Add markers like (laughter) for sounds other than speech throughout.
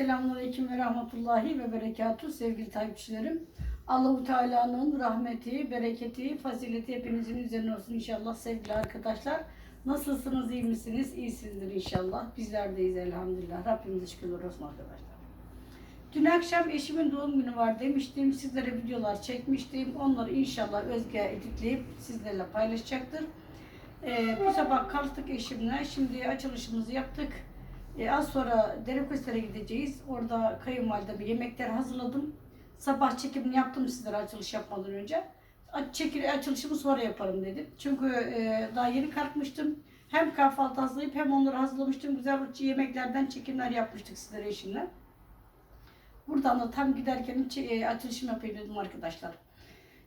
Selamünaleyküm ve rahmetullahi ve berekatuhu sevgili takipçilerim. Allahu Teala'nın rahmeti, bereketi, fazileti hepinizin üzerine olsun inşallah sevgili arkadaşlar. Nasılsınız, iyi misiniz? İyisinizdir inşallah. Bizler deyiz elhamdülillah. Rabbimize şükürler olsun arkadaşlar. Dün akşam eşimin doğum günü var demiştim. Sizlere videolar çekmiştim. Onları inşallah Özge editleyip sizlerle paylaşacaktır. Ee, bu sabah kalktık eşimle. Şimdi açılışımızı yaptık. Ee, az sonra Dereköster'e gideceğiz. Orada kayınvalide bir yemekler hazırladım. Sabah çekimini yaptım sizlere açılış yapmadan önce. Çekil açılışımı sonra yaparım dedim. Çünkü e, daha yeni kalkmıştım. Hem kahvaltı hazırlayıp hem onları hazırlamıştım. Güzel yemeklerden çekimler yapmıştık sizlere eşimle. Buradan da tam giderken e, açılışımı yapayım dedim arkadaşlar.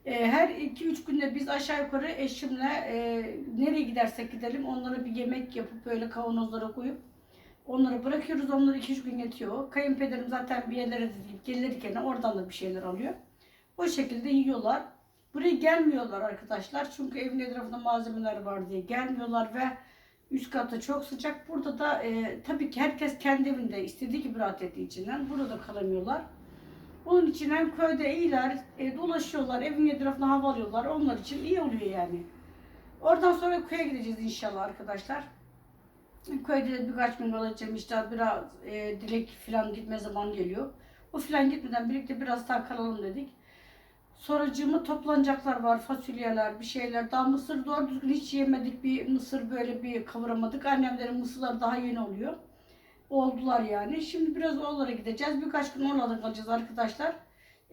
E, her 2-3 günde biz aşağı yukarı eşimle e, nereye gidersek gidelim onlara bir yemek yapıp böyle kavanozlara koyup onları bırakıyoruz. Onları 2-3 gün yetiyor. Kayınpederim zaten bir yerlere de gidip gelirken oradan da bir şeyler alıyor. O şekilde yiyorlar. Buraya gelmiyorlar arkadaşlar. Çünkü evin etrafında malzemeler var diye gelmiyorlar ve üst katta çok sıcak. Burada da e, tabii ki herkes kendi evinde istediği gibi rahat ettiği içinden burada kalamıyorlar. Onun için hem köyde iyiler, e, dolaşıyorlar, evin etrafına hava alıyorlar. Onlar için iyi oluyor yani. Oradan sonra köye gideceğiz inşallah arkadaşlar. Köyde de birkaç gün kalacağım işte biraz e, dilek falan gitme zaman geliyor. O falan gitmeden birlikte biraz daha kalalım dedik. Sonracığıma toplanacaklar var, fasulyeler, bir şeyler. Daha mısır doğru düzgün hiç yemedik. Bir mısır böyle bir kavuramadık. Annemlerin mısırları daha yeni oluyor. Oldular yani. Şimdi biraz oralara gideceğiz. Birkaç gün oralarda kalacağız arkadaşlar.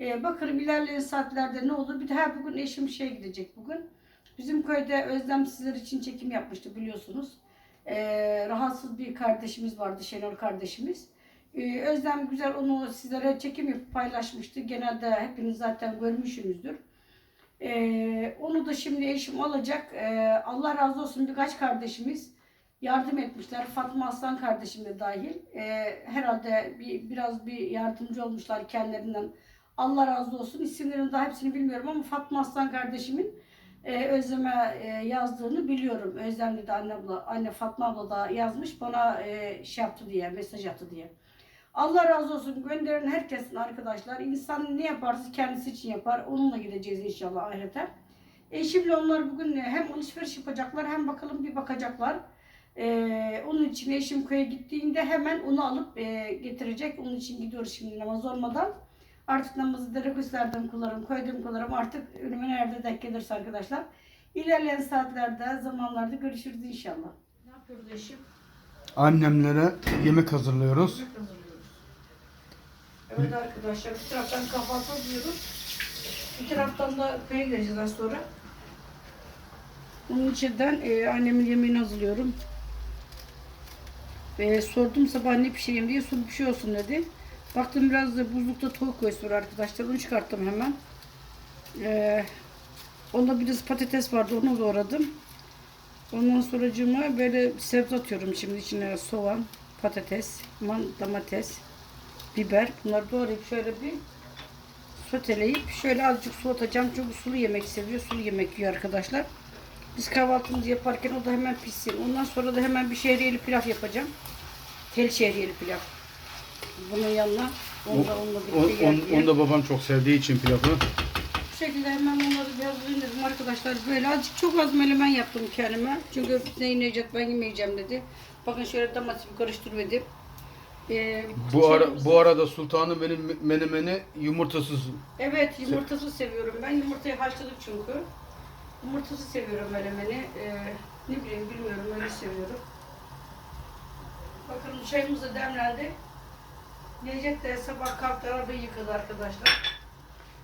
Ee, bakalım ilerleyen saatlerde ne olur. Bir de her bugün eşim şeye gidecek bugün. Bizim köyde Özlem sizler için çekim yapmıştı biliyorsunuz. Ee, rahatsız bir kardeşimiz vardı, Şenol kardeşimiz. Ee, Özlem güzel onu sizlere çekim yapıp paylaşmıştı. Genelde hepiniz zaten görmüşsünüzdür. Ee, onu da şimdi eşim alacak. Ee, Allah razı olsun birkaç kardeşimiz yardım etmişler. Fatma Aslan kardeşim de dahil. Ee, herhalde bir, biraz bir yardımcı olmuşlar kendilerinden. Allah razı olsun. İsimlerini daha hepsini bilmiyorum ama Fatma Aslan kardeşimin e, Özlem'e e, yazdığını biliyorum. Özlem dedi anne abla, anne Fatma abla da yazmış bana e, şey yaptı diye, mesaj attı diye. Allah razı olsun gönderen herkesin arkadaşlar. İnsan ne yaparsa kendisi için yapar. Onunla gideceğiz inşallah ahirete. Eşimle onlar bugün hem alışveriş yapacaklar hem bakalım bir bakacaklar. Ee, onun için eşim köye gittiğinde hemen onu alıp e, getirecek. Onun için gidiyoruz şimdi namaz olmadan. Artık namazı dereküslerden kılarım, köyden kılarım. Artık önüme nerede denk gelirse arkadaşlar. İlerleyen saatlerde, zamanlarda görüşürüz inşallah. Ne yapıyoruz eşim? Annemlere yemek hazırlıyoruz. Yemek hazırlıyoruz. Evet arkadaşlar bir taraftan kahvaltı hazırlıyoruz. Bir taraftan da köye gideceğiz az sonra. Onun içinden e, annemin yemeğini hazırlıyorum. Ve sordum sabah ne pişireyim diye sulu bir şey olsun dedi. Baktım biraz da buzlukta tavuk göğsü var arkadaşlar. Onu çıkarttım hemen. Ee, onda biraz patates vardı onu doğradım. Ondan sonracığıma böyle sebze atıyorum şimdi içine soğan, patates, man, domates, biber. Bunları doğrayıp şöyle bir soteleyip şöyle azıcık su atacağım. Çünkü sulu yemek seviyor. Sulu yemek yiyor arkadaşlar. Biz kahvaltımızı yaparken o da hemen pişsin. Ondan sonra da hemen bir şehriyeli pilav yapacağım. Tel şehriyeli pilav. Bunun yanına onu da onunla On, birlikte on, diye. onu da babam çok sevdiği için pilavı. Bu şekilde hemen onları bir hazırlayayım dedim arkadaşlar. Böyle azıcık çok az menemen yaptım kendime. Çünkü ne yiyecek ben yemeyeceğim dedi. Bakın şöyle domatesi karıştırmadım. Ee, Bu ara bu arada sultanım benim menemeni yumurtasız. Evet yumurtasız seviyorum ben. Yumurtayı haşladık çünkü. Yumurtasız seviyorum menemeni. Ee, ne bileyim bilmiyorum öyle seviyorum. Bakın çayımız da demlendi. Necdet de sabah kalktı arabayı yıkadı arkadaşlar.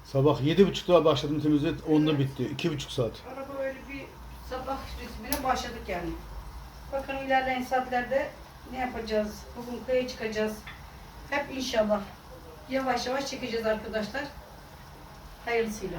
Sabah yedi buçukta başladım temizlik, onda bitti. iki buçuk saat. Araba öyle bir sabah ritmine başladık yani. Bakın ilerleyen saatlerde ne yapacağız? Bugün köye çıkacağız. Hep inşallah yavaş yavaş çekeceğiz arkadaşlar. Hayırlısıyla.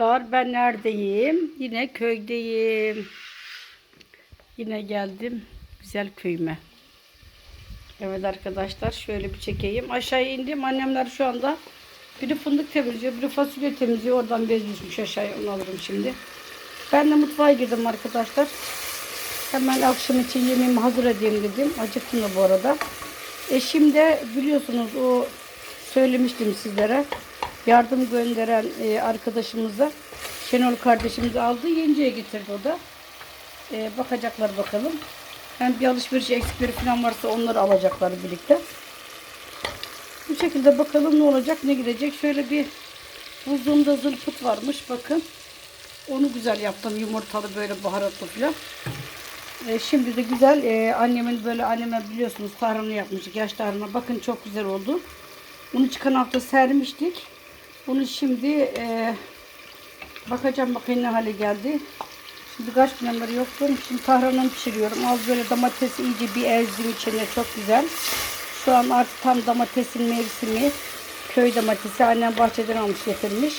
Arkadaşlar ben neredeyim? Yine köydeyim. Yine geldim güzel köyüme. Evet arkadaşlar şöyle bir çekeyim. Aşağıya indim. Annemler şu anda biri fındık temizliyor, biri fasulye temizliyor. Oradan bez düşmüş aşağıya onu alırım şimdi. Ben de mutfağa girdim arkadaşlar. Hemen akşam için yemeğimi hazır edeyim dedim. Acıktım da bu arada. Eşim de biliyorsunuz o söylemiştim sizlere. Yardım gönderen e, arkadaşımıza Şenol kardeşimizi aldı. Yenceye getirdi o da. E, bakacaklar bakalım. Hem bir alışveriş eksikleri falan varsa onları alacaklar birlikte. Bu şekilde bakalım ne olacak ne gidecek. Şöyle bir buzluğumda zılpıt varmış bakın. Onu güzel yaptım yumurtalı böyle baharatlı falan. E, şimdi de güzel e, annemin böyle anneme biliyorsunuz tarhana yapmıştık yaş tarhana. Bakın çok güzel oldu. Bunu çıkan hafta sermiştik. Bunu şimdi e, bakacağım bakayım ne hale geldi. Şimdi kaç gündür yoktu. Şimdi tahranımı pişiriyorum. Az böyle domatesi iyice bir ezdim içine çok güzel. Şu an artık tam domatesin mevsimi. Köy domatesi annem bahçeden almış getirmiş.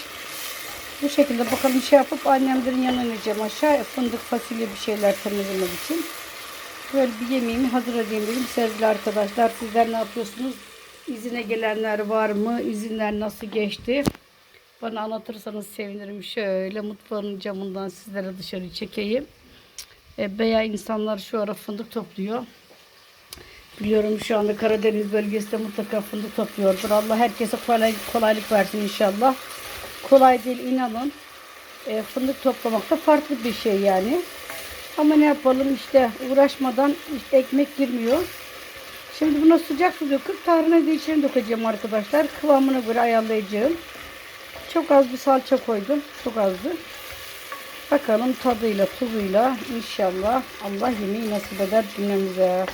Bu şekilde bakalım şey yapıp annemlerin yanına ineceğim aşağı. Fındık fasulye bir şeyler temizlemek için. Böyle bir yemeğimi hazır edeyim dedim. Sevgili arkadaşlar sizler ne yapıyorsunuz? İzine gelenler var mı? İzinler nasıl geçti? Bana anlatırsanız sevinirim. Şöyle mutfağın camından sizlere dışarı çekeyim. E, Beya insanlar şu ara fındık topluyor. Biliyorum şu anda Karadeniz bölgesinde mutlaka fındık topluyordur. Allah herkese kolay, kolaylık versin inşallah. Kolay değil inanın. E, fındık toplamak da farklı bir şey yani. Ama ne yapalım işte uğraşmadan işte ekmek girmiyor. Şimdi buna sıcak su döküp tahrına da içine dökeceğim arkadaşlar. Kıvamına göre ayarlayacağım. Çok az bir salça koydum. Çok azdı. Bakalım tadıyla tuzuyla inşallah Allah yemeği nasip eder cümlemize.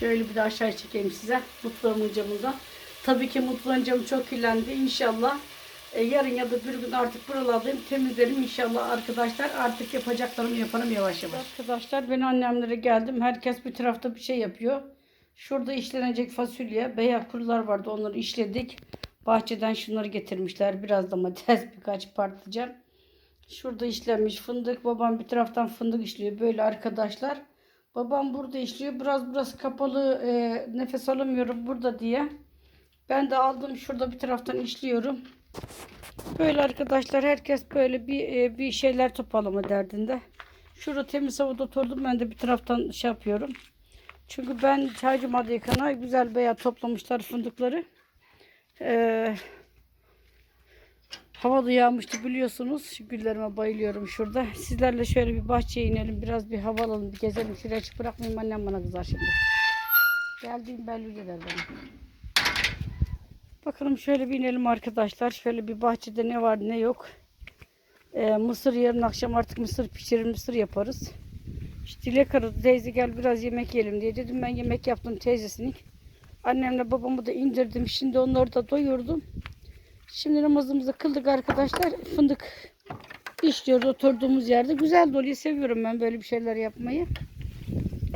Şöyle bir de aşağı çekeyim size mutfağımın camında. Tabii ki mutfağın camı çok kirlendi. İnşallah e, yarın ya da bir gün artık buralardayım temizlerim inşallah arkadaşlar. Artık yapacaklarımı yaparım yavaş yavaş. Arkadaşlar ben annemlere geldim. Herkes bir tarafta bir şey yapıyor. Şurada işlenecek fasulye, beyaz kurular vardı. Onları işledik. Bahçeden şunları getirmişler. Biraz domates, (laughs) birkaç patlıcan. Şurada işlenmiş fındık. Babam bir taraftan fındık işliyor. Böyle arkadaşlar. Babam burada işliyor. Biraz burası kapalı. e, nefes alamıyorum burada diye. Ben de aldım. Şurada bir taraftan işliyorum. Böyle arkadaşlar herkes böyle bir e, bir şeyler toparlama derdinde. Şurada temiz havada oturdum. Ben de bir taraftan şey yapıyorum. Çünkü ben çaycıma yıkana güzel beyaz toplamışlar fındıkları. Ee, hava da yağmıştı biliyorsunuz. Güllerime bayılıyorum şurada. Sizlerle şöyle bir bahçeye inelim. Biraz bir hava alalım. Bir gezelim. Şuraya açık bırakmayayım. Annem bana kızar şimdi. Geldiğim belli eder bana. Bakalım şöyle bir inelim arkadaşlar. Şöyle bir bahçede ne var ne yok. Ee, mısır yarın akşam artık mısır pişirir mısır yaparız. İşte Dilek aradı teyze gel biraz yemek yiyelim diye dedim ben yemek yaptım teyzesinin. Annemle babamı da indirdim. Şimdi onları da doyurdum. Şimdi namazımızı kıldık arkadaşlar. Fındık işliyoruz oturduğumuz yerde. Güzel doluyor. Seviyorum ben böyle bir şeyler yapmayı.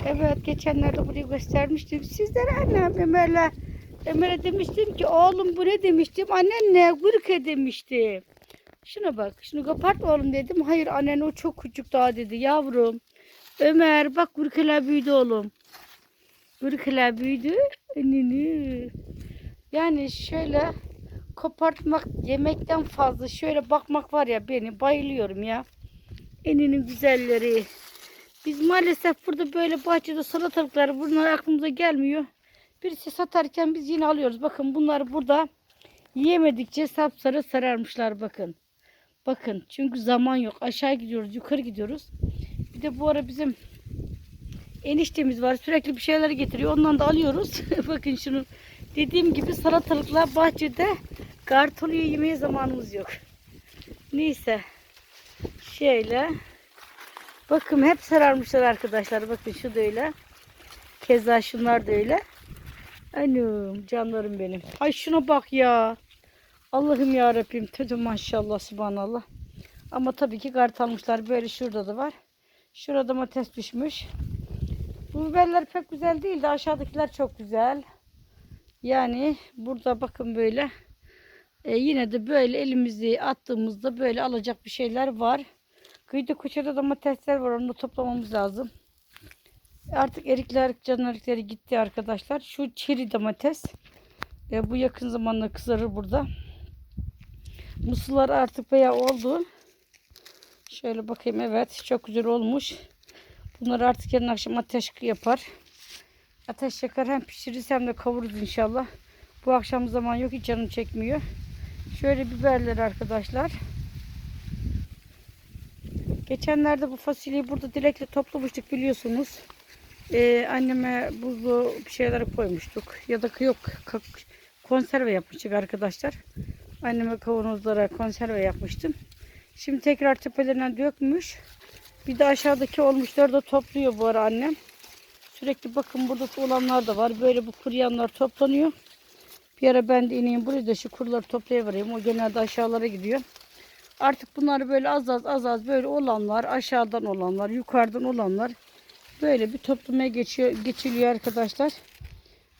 Evet geçenlerde burayı göstermiştim. Sizlere annem Ömer'le Ömer'e demiştim ki oğlum bu ne demiştim. Annen ne? Gürke demişti. Şuna bak. Şunu kapart oğlum dedim. Hayır annen o çok küçük daha dedi. Yavrum. Ömer bak gürkeler büyüdü oğlum. Gürkeler büyüdü. Anneni. Yani şöyle kopartmak yemekten fazla şöyle bakmak var ya beni bayılıyorum ya. Eninin güzelleri. Biz maalesef burada böyle bahçede salatalıklar bunlar aklımıza gelmiyor. Birisi satarken biz yine alıyoruz. Bakın bunlar burada yiyemedikçe sapsarı sararmışlar bakın. Bakın çünkü zaman yok. Aşağı gidiyoruz, yukarı gidiyoruz. Bir de bu ara bizim eniştemiz var. Sürekli bir şeyler getiriyor. Ondan da alıyoruz. (laughs) Bakın şunu. Dediğim gibi salatalıklar bahçede kartoluyor yemeye zamanımız yok. Neyse. Şöyle. Bakın hep sararmışlar arkadaşlar. Bakın şu da öyle. Keza şunlar da öyle. Anam canlarım benim. Ay şuna bak ya. Allah'ım ya Rabbim. Tüdü maşallah subhanallah. Ama tabii ki kart almışlar. Böyle şurada da var. Şurada domates düşmüş. Bu biberler pek güzel değil de aşağıdakiler çok güzel. Yani burada bakın böyle E, yine de böyle elimizi attığımızda böyle alacak bir şeyler var. Kıyıda köşede domatesler var. Onu da toplamamız lazım. Artık erikler, can erikleri gitti arkadaşlar. Şu çeri domates. E, bu yakın zamanda kızarır burada. Mısırlar artık bayağı oldu. Şöyle bakayım evet çok güzel olmuş. Bunları artık yarın akşam ateş yapar. Ateş yakar hem pişiririz hem de kavururuz inşallah. Bu akşam zaman yok hiç canım çekmiyor. Şöyle biberler arkadaşlar. Geçenlerde bu fasulyeyi burada dilekle toplamıştık biliyorsunuz. Ee, anneme buzlu bir şeyler koymuştuk. Ya da yok konserve yapmıştık arkadaşlar. Anneme kavanozlara konserve yapmıştım. Şimdi tekrar tepelerinden dökmüş. Bir de aşağıdaki olmuşları da topluyor bu ara annem. Sürekli bakın burada olanlar da var. Böyle bu kuruyanlar toplanıyor. Bir ara ben de ineyim buraya da şu kuruları toplayıvereyim. O genelde aşağılara gidiyor. Artık bunları böyle az az az az böyle olanlar, aşağıdan olanlar, yukarıdan olanlar böyle bir toplamaya geçiyor, geçiliyor arkadaşlar.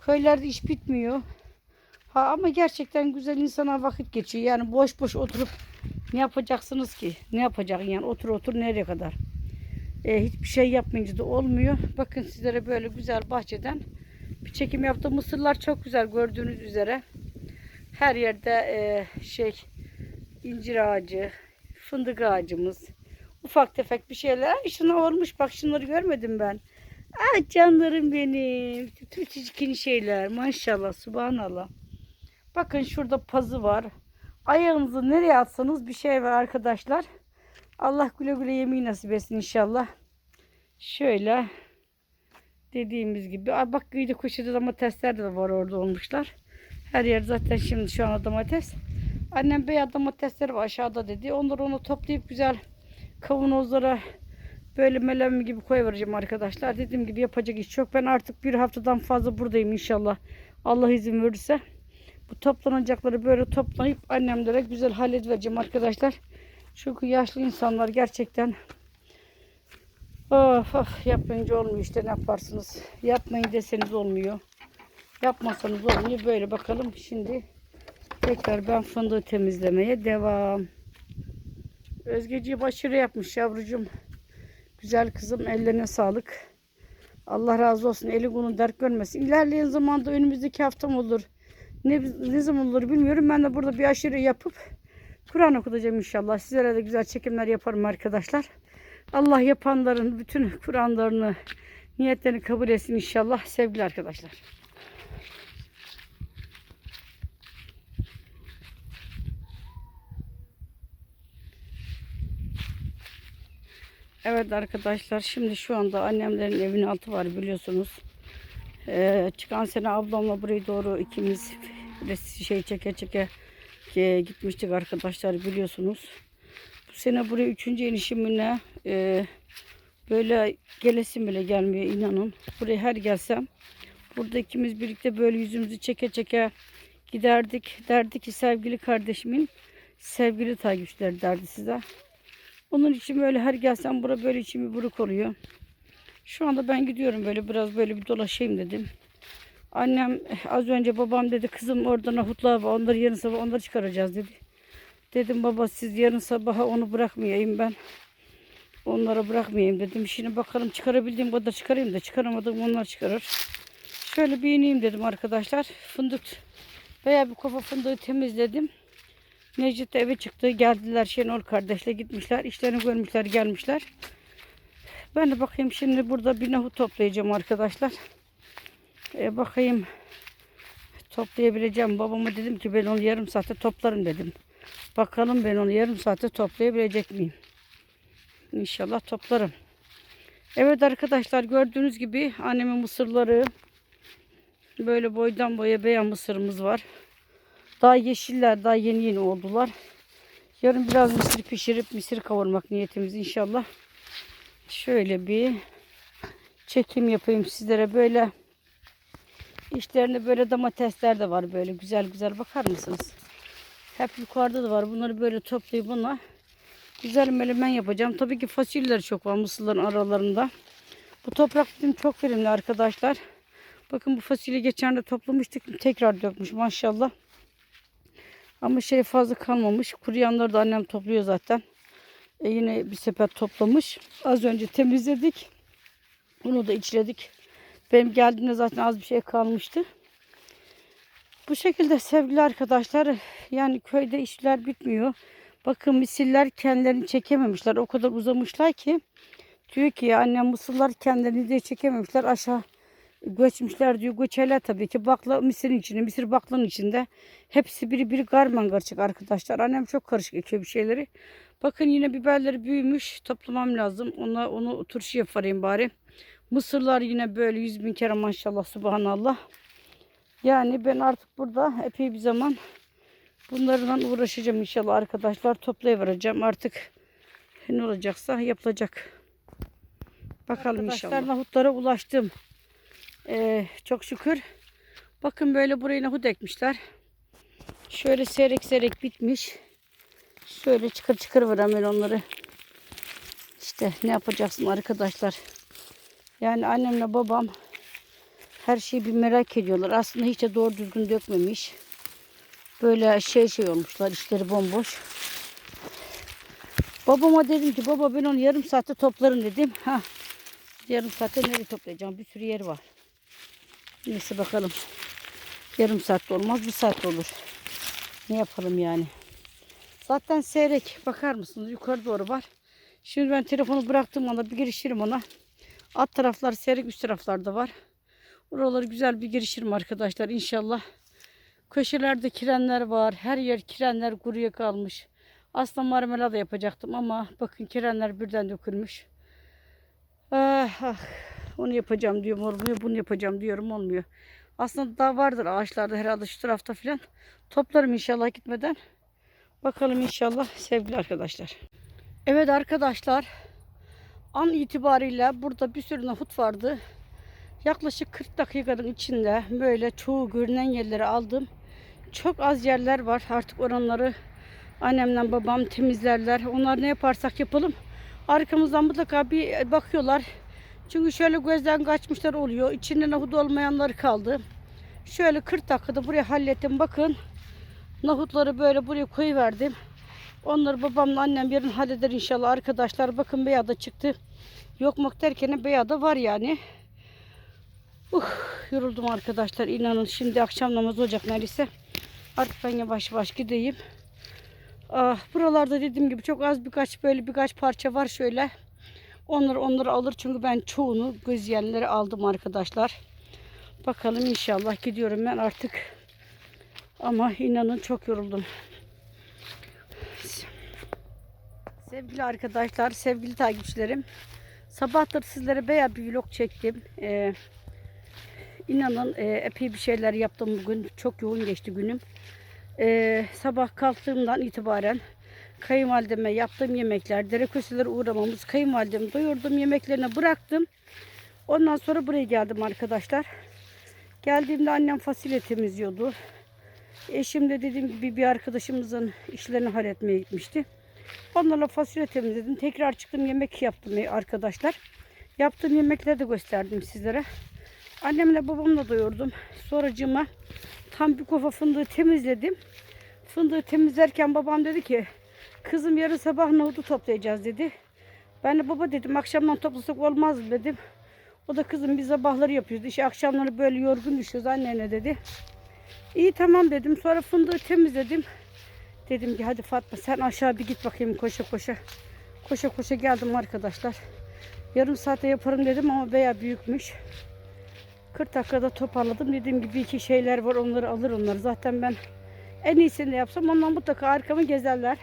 Köylerde iş bitmiyor. Ha ama gerçekten güzel insana vakit geçiyor. Yani boş boş oturup ne yapacaksınız ki? Ne yapacaksın yani? Otur otur nereye kadar? E, hiçbir şey yapmayınca da olmuyor. Bakın sizlere böyle güzel bahçeden bir çekim yaptım. Mısırlar çok güzel gördüğünüz üzere. Her yerde e, şey incir ağacı, fındık ağacımız, ufak tefek bir şeyler. Ay şuna olmuş bak şunları görmedim ben. Ay canlarım benim. Küçücük şeyler maşallah subhanallah. Bakın şurada pazı var. Ayağınızı nereye atsanız bir şey var arkadaşlar. Allah güle güle yemeği nasip etsin inşallah. Şöyle dediğimiz gibi. Ay bak kıyıda köşede domatesler de var orada olmuşlar. Her yer zaten şimdi şu an domates. Annem beyaz domatesleri var aşağıda dedi. Onları onu toplayıp güzel kavanozlara böyle melem gibi koyvereceğim arkadaşlar. Dediğim gibi yapacak iş yok. Ben artık bir haftadan fazla buradayım inşallah. Allah izin verirse. Bu toplanacakları böyle toplayıp annemlere güzel halledeceğim arkadaşlar. Çünkü yaşlı insanlar gerçekten of of yapmayınca olmuyor işte ne yaparsınız. Yapmayın deseniz olmuyor. Yapmasanız olmuyor. Böyle bakalım şimdi tekrar ben fındığı temizlemeye devam. Özgeciğim aşırı yapmış yavrucuğum. Güzel kızım ellerine sağlık. Allah razı olsun. Eli bunun dert görmesin. İlerleyen zamanda önümüzdeki haftam olur. Ne, ne zaman olur bilmiyorum. Ben de burada bir aşırı yapıp Kur'an okutacağım inşallah. Sizlere de güzel çekimler yaparım arkadaşlar. Allah yapanların bütün Kur'anlarını, niyetlerini kabul etsin inşallah sevgili arkadaşlar. Evet arkadaşlar şimdi şu anda annemlerin evinin altı var biliyorsunuz. Ee, çıkan sene ablamla buraya doğru ikimiz şey çeke çeke e, gitmiştik arkadaşlar biliyorsunuz. Bu sene buraya üçüncü inişimine e, böyle gelesim bile gelmiyor inanın. Buraya her gelsem burada ikimiz birlikte böyle yüzümüzü çeke çeke giderdik. Derdi ki sevgili kardeşimin sevgili takipçileri derdi size. Onun için böyle her gelsem bura böyle içimi buruk oluyor. Şu anda ben gidiyorum böyle biraz böyle bir dolaşayım dedim. Annem az önce babam dedi kızım orada nohutlar var onları yarın sabah onları çıkaracağız dedi. Dedim baba siz yarın sabaha onu bırakmayayım ben. Onlara bırakmayayım dedim. Şimdi bakalım çıkarabildiğim kadar çıkarayım da çıkaramadım onlar çıkarır. Şöyle bir ineyim dedim arkadaşlar. Fındık veya bir kafa fındığı temizledim. Necdet de eve çıktı. Geldiler Şenol kardeşle gitmişler. İşlerini görmüşler gelmişler. Ben de bakayım şimdi burada bir nohut toplayacağım arkadaşlar. Ee, bakayım toplayabileceğim. Babama dedim ki ben onu yarım saate toplarım dedim. Bakalım ben onu yarım saate toplayabilecek miyim? İnşallah toplarım. Evet arkadaşlar gördüğünüz gibi annemin mısırları böyle boydan boya beyaz mısırımız var. Daha yeşiller daha yeni yeni oldular. Yarın biraz mısır pişirip mısır kavurmak niyetimiz inşallah. Şöyle bir çekim yapayım sizlere böyle İşlerinde böyle domatesler de var böyle güzel güzel bakar mısınız? Hep yukarıda da var. Bunları böyle toplayıp buna güzel melemen yapacağım. Tabii ki fasulyeler çok var mısırların aralarında. Bu toprak bizim çok verimli arkadaşlar. Bakın bu fasulye geçen de toplamıştık. Tekrar dökmüş maşallah. Ama şey fazla kalmamış. Kuruyanları da annem topluyor zaten. E yine bir sepet toplamış. Az önce temizledik. Bunu da içledik. Benim geldiğimde zaten az bir şey kalmıştı. Bu şekilde sevgili arkadaşlar yani köyde işler bitmiyor. Bakın misiller kendilerini çekememişler. O kadar uzamışlar ki diyor ki annem mısırlar kendilerini de çekememişler. Aşağı göçmüşler diyor. Göçerler tabii ki. Bakla misirin içinde, misir baklanın içinde. Hepsi biri biri garman karışık arkadaşlar. Annem çok karışık ekiyor bir şeyleri. Bakın yine biberleri büyümüş. Toplamam lazım. Ona, onu turşu yaparım bari. Mısırlar yine böyle yüz bin kere maşallah subhanallah. Yani ben artık burada epey bir zaman bunlarla uğraşacağım inşallah arkadaşlar. Toplayıvereceğim artık ne olacaksa yapılacak. Bakalım Arkadaşlar, inşallah. Nahutlara ulaştım. Ee, çok şükür. Bakın böyle buraya nahut ekmişler. Şöyle seyrek seyrek bitmiş. Şöyle çıkır çıkır var hemen onları. İşte ne yapacaksın arkadaşlar. Yani annemle babam her şeyi bir merak ediyorlar. Aslında hiç de doğru düzgün dökmemiş. Böyle şey şey olmuşlar. işleri bomboş. Babama dedim ki baba ben onu yarım saatte toplarım dedim. Ha, yarım saatte nereye toplayacağım? Bir sürü yer var. Neyse bakalım. Yarım saatte olmaz bir saatte olur. Ne yapalım yani. Zaten seyrek. Bakar mısınız? Yukarı doğru var. Şimdi ben telefonu bıraktığım anda bir girişirim ona. Alt taraflar seyrek üst taraflarda var. Oraları güzel bir girişirim arkadaşlar inşallah. Köşelerde kirenler var. Her yer kirenler kuruya kalmış. Aslında marmelada yapacaktım ama bakın kirenler birden dökülmüş. Ah, ah. Onu yapacağım diyorum olmuyor. Bunu yapacağım diyorum olmuyor. Aslında daha vardır ağaçlarda herhalde şu tarafta filan. Toplarım inşallah gitmeden. Bakalım inşallah sevgili arkadaşlar. Evet arkadaşlar. An itibariyle burada bir sürü nohut vardı. Yaklaşık 40 dakikanın içinde böyle çoğu görünen yerleri aldım. Çok az yerler var. Artık oranları annemle babam temizlerler. Onlar ne yaparsak yapalım. Arkamızdan mutlaka bir bakıyorlar. Çünkü şöyle gözden kaçmışlar oluyor. İçinde nahut olmayanlar kaldı. Şöyle 40 dakikada buraya hallettim. Bakın nahutları böyle buraya koyuverdim. Onları babamla annem yarın halleder inşallah arkadaşlar. Bakın beya da çıktı. Yok mok derken beya da var yani. Uh, yoruldum arkadaşlar inanın. Şimdi akşam namazı olacak neredeyse. Artık ben yavaş yavaş gideyim. Ah, buralarda dediğim gibi çok az birkaç böyle birkaç parça var şöyle. Onları onları alır çünkü ben çoğunu göz yerleri aldım arkadaşlar. Bakalım inşallah gidiyorum ben artık. Ama inanın çok yoruldum. Sevgili arkadaşlar, sevgili takipçilerim. Sabahtır sizlere bayağı bir vlog çektim. Ee, inanın e, epey bir şeyler yaptım bugün. Çok yoğun geçti günüm. Ee, sabah kalktığımdan itibaren kayınvalideme yaptığım yemekler, dere köşelere uğramamız, kayınvalidemi doyurdum, yemeklerine bıraktım. Ondan sonra buraya geldim arkadaşlar. Geldiğimde annem fasulye temizliyordu. Eşim de dediğim gibi bir arkadaşımızın işlerini halletmeye gitmişti. Onlarla fasulye temizledim. Tekrar çıktım yemek yaptım arkadaşlar. Yaptığım yemekleri de gösterdim sizlere. Annemle babamla doyurdum. Sonracığıma tam bir kofa fındığı temizledim. Fındığı temizlerken babam dedi ki kızım yarın sabah nohudu toplayacağız dedi. Ben de baba dedim akşamdan toplasak olmaz dedim. O da kızım biz sabahları yapıyoruz. İşte akşamları böyle yorgun düşüyoruz annene dedi. İyi tamam dedim. Sonra fındığı temizledim. Dedim ki hadi Fatma sen aşağı bir git bakayım koşa koşa. Koşa koşa geldim arkadaşlar. Yarım saate yaparım dedim ama veya büyükmüş. 40 dakikada toparladım. Dediğim gibi iki şeyler var onları alır onları. Zaten ben en iyisini de yapsam ondan mutlaka arkamı gezerler.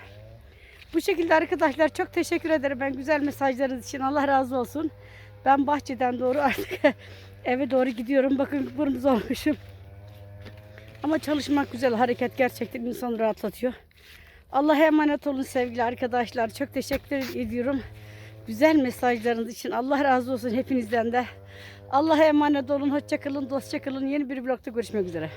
Bu şekilde arkadaşlar çok teşekkür ederim ben güzel mesajlarınız için. Allah razı olsun. Ben bahçeden doğru artık (laughs) eve doğru gidiyorum. Bakın kıpırmızı olmuşum. Ama çalışmak güzel hareket gerçekten insanı rahatlatıyor. Allah'a emanet olun sevgili arkadaşlar. Çok teşekkür ediyorum. Güzel mesajlarınız için Allah razı olsun hepinizden de. Allah'a emanet olun. Hoşça kalın, dostça kalın. Yeni bir vlogda görüşmek üzere.